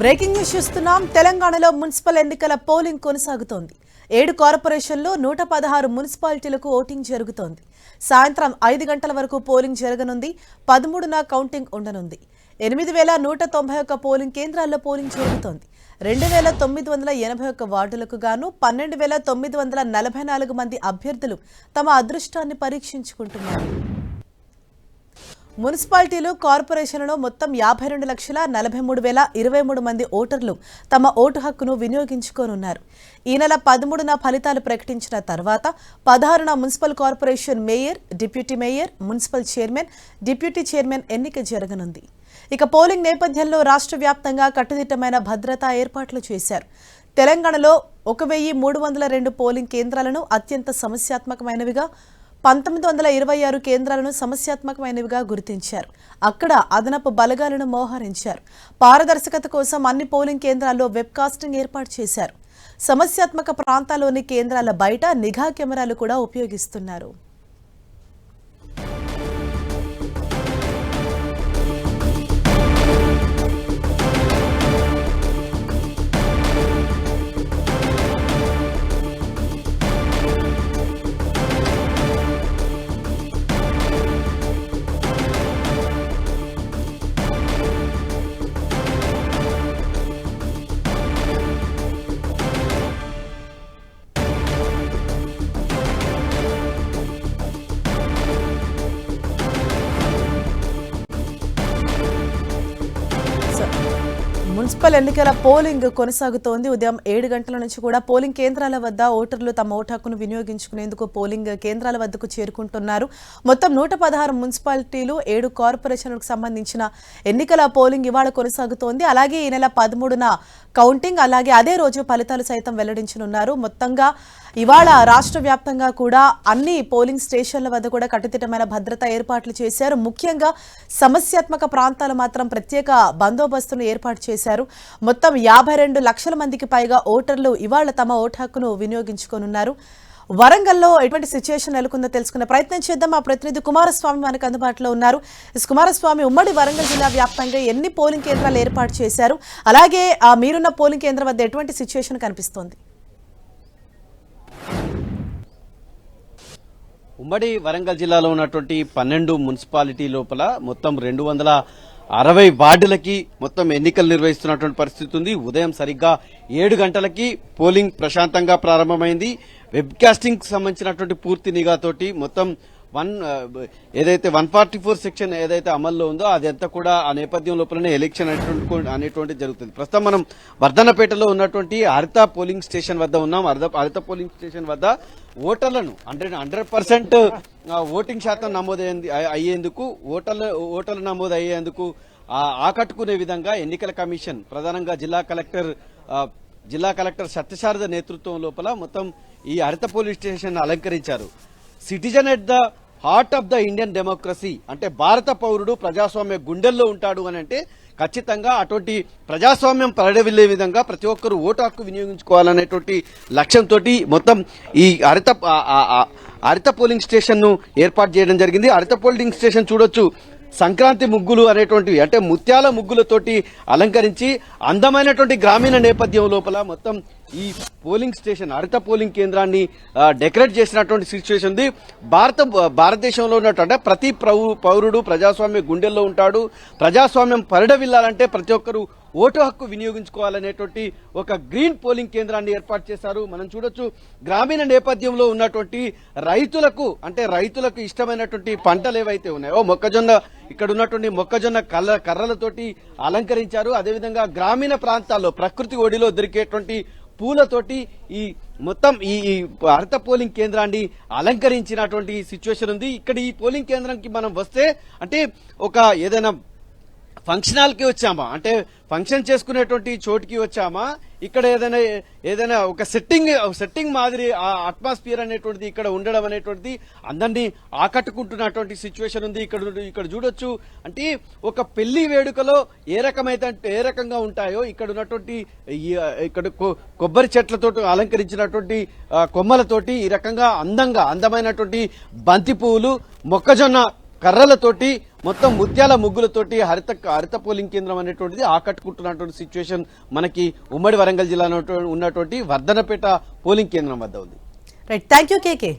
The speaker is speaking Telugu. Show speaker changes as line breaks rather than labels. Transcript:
బ్రేకింగ్ న్యూస్ చూస్తున్నాం. తెలంగాణలో మున్సిపల్ ఎన్నికల పోలింగ్ కొనసాగుతోంది. ఏడు కార్పొరేషన్లో నూట పదహారు మున్సిపాలిటీలకు ఓటింగ్ జరుగుతోంది. సాయంత్రం ఐదు గంటల వరకు పోలింగ్ జరగనుంది. పదమూడున కౌంటింగ్ ఉండనుంది. ఎనిమిది వేల నూట తొంభై ఒక్క పోలింగ్ కేంద్రాల్లో పోలింగ్ జరుగుతోంది. రెండు వేల తొమ్మిది వందల ఎనభై ఒక్క వార్డులకు గాను పన్నెండు వేల తొమ్మిది వందల నలభై నాలుగు మంది అభ్యర్థులు తమ అదృష్టాన్ని పరీక్షించుకుంటున్నారు. మున్సిపాలిటీలు కార్పొరేషన్లలో మొత్తం యాభై రెండు లక్షల నలభై మూడు వేల ఇరవై మూడు మంది ఓటర్లు తమ ఓటు హక్కును వినియోగించుకోనున్నారు. ఈ నెల పదమూడున ఫలితాలు ప్రకటించిన తర్వాత పదహారున municipal corporation mayor deputy mayor municipal chairman deputy chairman ఎన్నిక జరగనుంది. ఇక పోలింగ్ నేపథ్యంలో రాష్ట్ర వ్యాప్తంగా కట్టుదిట్టమైన భద్రతా ఏర్పాట్లు చేశారు. తెలంగాణలో ఒక వెయ్యి మూడు వందల రెండు పోలింగ్ కేంద్రాలను అత్యంత సమస్యాత్మకమైనవిగా పంతొమ్మిది వందల ఇరవై ఆరు కేంద్రాలను సమస్యాత్మకమైనవిగా గుర్తించారు. అక్కడ అదనపు బలగాలను మోహరించారు. పారదర్శకత కోసం అన్ని పోలింగ్ కేంద్రాల్లో వెబ్కాస్టింగ్ ఏర్పాటు చేశారు. సమస్యాత్మక ప్రాంతాల్లోని కేంద్రాల బయట నిఘా కెమెరాలు కూడా ఉపయోగిస్తున్నారు. మున్సిపల్ ఎన్నికల పోలింగ్ కొనసాగుతోంది. ఉదయం ఏడు గంటల నుంచి కూడా పోలింగ్ కేంద్రాల వద్ద ఓటర్లు తమ ఓటు హక్కును వినియోగించుకునేందుకు పోలింగ్ కేంద్రాల వద్దకు చేరుకుంటున్నారు. మొత్తం నూట పదహారు మున్సిపాలిటీలు ఏడు కార్పొరేషన్లకు సంబంధించిన ఎన్నికల పోలింగ్ ఇవాళ కొనసాగుతోంది. అలాగే ఈ నెల పదమూడున కౌంటింగ్ అలాగే అదే రోజు ఫలితాలు సైతం వెల్లడించనున్నారు. మొత్తంగా ఇవాళ రాష్ట్ర వ్యాప్తంగా కూడా అన్ని పోలింగ్ స్టేషన్ల వద్ద కూడా కట్టుదిట్టమైన భద్రతా ఏర్పాట్లు చేశారు. ముఖ్యంగా సమస్యాత్మక ప్రాంతాలు మాత్రం ప్రత్యేక బందోబస్తును ఏర్పాటు చేశారు. మొత్తం యాభై రెండు లక్షల మందికి పైగా ఓటర్లు ఇవాళ తమ ఓటు హక్కును వినియోగించుకోనున్నారు. వరంగల్లో ఎటువంటి సిచ్యుయేషన్ నెలకొందో తెలుసుకునే ప్రయత్నం చేద్దాం. మా ప్రతినిధి కుమారస్వామి మనకు అందుబాటులో ఉన్నారు. కుమారస్వామి ఉమ్మడి వరంగల్ జిల్లా వ్యాప్తంగా ఎన్ని పోలింగ్ కేంద్రాలు ఏర్పాటు చేశారు? అలాగే మీరున్న పోలింగ్ కేంద్రం వద్ద ఎటువంటి సిచ్యుయేషన్ కనిపిస్తోంది?
ఉమ్మడి వరంగల్ జిల్లాలో ఉన్నటువంటి పన్నెండు మున్సిపాలిటీ లోపల మొత్తం రెండు వందల అరవై వార్డులకి మొత్తం ఎన్నికలు నిర్వహిస్తున్నటువంటి పరిస్థితి ఉంది. ఉదయం సరిగ్గా ఏడు గంటలకి పోలింగ్ ప్రశాంతంగా ప్రారంభమైంది. వెబ్కాస్టింగ్ సంబంధించినటువంటి పూర్తి నిఘాతోటి మొత్తం వన్ ఏదైతే వన్ ఫార్టీ ఫోర్ సెక్షన్ ఏదైతే అమల్లో ఉందో అదంతా కూడా ఆ నేపథ్యం లోపలనే ఎలక్షన్ అనేటువంటి అనేటువంటి జరుగుతుంది. ప్రస్తుతం మనం వర్ధనపేటలో ఉన్నటువంటి హరిత పోలింగ్ స్టేషన్ వద్ద ఉన్నాం. హరిత హరిత పోలింగ్ స్టేషన్ వద్ద ఓటర్లను హండ్రెడ్ హండ్రెడ్ పర్సెంట్ ఓటింగ్ శాతం నమోదైంది అయ్యేందుకు ఓటర్ల ఓటర్లు నమోదు అయ్యేందుకు ఆకట్టుకునే విధంగా ఎన్నికల కమిషన్ ప్రధానంగా జిల్లా కలెక్టర్ జిల్లా కలెక్టర్ సత్యశారద నేతృత్వం లోపల మొత్తం ఈ హరిత పోలీస్ స్టేషన్ అలంకరించారు. Citizen at the heart of the Indian democracy అంటే భారత పౌరుడు ప్రజాస్వామ్య గుండెల్లో ఉంటాడు అని అంటే ఖచ్చితంగా అటువంటి ప్రజాస్వామ్యం పరడవిల్లే విధంగా ప్రతి ఒక్కరూ ఓటు హక్కు వినియోగించుకోవాలనేటువంటి లక్ష్యంతో మొత్తం ఈ హరిత హరిత పోలింగ్ స్టేషన్ను ఏర్పాటు చేయడం జరిగింది. హరిత పోలింగ్ స్టేషన్ చూడొచ్చు. సంక్రాంతి ముగ్గులు అనేటువంటివి అంటే ముత్యాల ముగ్గులతోటి అలంకరించి అందమైనటువంటి గ్రామీణ నేపథ్యం లోపల మొత్తం ఈ పోలింగ్ స్టేషన్ హరిత పోలింగ్ కేంద్రాన్ని డెకరేట్ చేసినటువంటి సిచ్యువేషన్ ఉంది. భారత భారతదేశంలో ఉన్నటువంటి ప్రతి ప్రౌ- పౌరుడు ప్రజాస్వామ్య గుండెల్లో ఉంటాడు. ప్రజాస్వామ్యం పరిడవిల్లాలంటే ప్రతి ఒక్కరూ ఓటు హక్కు వినియోగించుకోవాలనేటువంటి ఒక గ్రీన్ పోలింగ్ కేంద్రాన్ని ఏర్పాటు చేశారు. మనం చూడొచ్చు గ్రామీణ నేపథ్యంలో ఉన్నటువంటి రైతులకు అంటే రైతులకు ఇష్టమైనటువంటి పంటలు ఏవైతే ఉన్నాయో మొక్కజొన్న ఇక్కడ ఉన్నటువంటి మొక్కజొన్న కర్ర కర్రలతోటి అలంకరించారు. అదేవిధంగా గ్రామీణ ప్రాంతాల్లో ప్రకృతి ఒడిలో దొరికేటువంటి పూలతోటి ఈ మొత్తం ఈ భారత పోలింగ్ కేంద్రాన్ని అలంకరించినటువంటి సిచ్యువేషన్ ఉంది. ఇక్కడ ఈ పోలింగ్ కేంద్రానికి మనం వస్తే అంటే ఒక ఏదైనా ఫంక్షన్ హాల్కి వచ్చామా? అంటే ఫంక్షన్ చేసుకునేటువంటి చోటుకి వచ్చామా? ఇక్కడ ఏదైనా ఏదైనా ఒక సెట్టింగ్ సెట్టింగ్ మాదిరి ఆ అట్మాస్ఫియర్ అనేటువంటిది ఇక్కడ ఉండడం అనేటువంటిది అందరినీ ఆకట్టుకుంటున్నటువంటి సిచ్యువేషన్ ఉంది. ఇక్కడ ఇక్కడ చూడొచ్చు. అంటే ఒక పెళ్ళి వేడుకలో ఏ రకమైతే ఏ రకంగా ఉంటాయో ఇక్కడ ఉన్నటువంటి ఇక్కడ కొ- కొబ్బరి చెట్లతో అలంకరించినటువంటి కొమ్మలతోటి ఈ రకంగా అందంగా అందమైనటువంటి బంతి పువ్వులు మొక్కజొన్న కర్రలతోటి మొత్తం ముత్యాల ముగ్గులతోటి హరిత హరిత పోలింగ్ కేంద్రం అనేటువంటిది ఆకట్టుకుంటున్నటువంటి సిచ్యువేషన్ మనకి ఉమ్మడి వరంగల్ జిల్లాలో ఉన్నటువంటి వర్ధనపేట పోలింగ్ కేంద్రం వద్ద ఉంది.
Right thank you KK